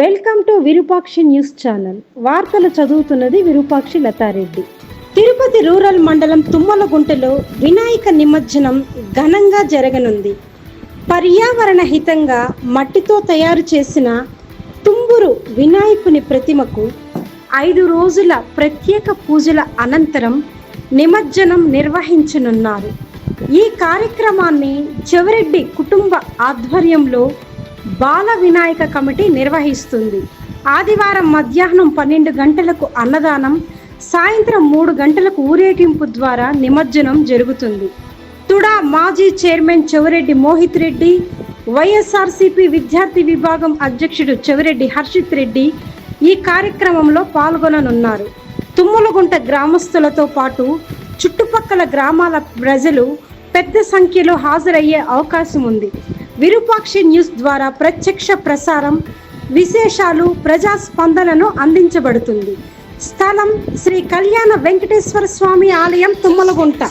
Welcome to Virupakshi news channel. వార్తలు చదువుతున్నది Virupakshi Latha Reddy. Tirupati rural మండలం తుమ్మలగుంటలో వినాయక నిమజ్జనం ఘనంగా జరగనుంది. పర్యావరణ హితంగా మట్టితో తయారు చేసిన తుంబురు వినాయకుని ప్రతిమకు ఐదు రోజుల ప్రత్యేక పూజల అనంతరం నిమజ్జనం నిర్వహించనున్నారు. ఈ కార్యక్రమాన్ని చెవిరెడ్డి కుటుంబ ఆధ్వర్యంలో బాల వినాయక కమిటీ నిర్వహిస్తుంది. ఆదివారం మధ్యాహ్నం పన్నెండు గంటలకు అన్నదానం సాయంత్రం మూడు గంటలకు ఊరేగింపు ద్వారా నిమజ్జనం జరుగుతుంది. తుడా మాజీ చైర్మన్ చెవిరెడ్డి మోహిత్ రెడ్డి వైఎస్ఆర్సీపీ విద్యార్థి విభాగం అధ్యక్షుడు చెవిరెడ్డి హర్షిత్ రెడ్డి ఈ కార్యక్రమంలో పాల్గొననున్నారు. తుమ్మలగుంట గ్రామస్తులతో పాటు చుట్టుపక్కల గ్రామాల ప్రజలు పెద్ద సంఖ్యలో హాజరయ్యే అవకాశం ఉంది. విరూపాక్షి న్యూస్ ద్వారా ప్రత్యక్ష ప్రసారం విశేషాలు ప్రజా స్పందనను అందించబడుతుంది. స్థలం శ్రీ కళ్యాణ వెంకటేశ్వర స్వామి ఆలయం తుమ్మలగుంట.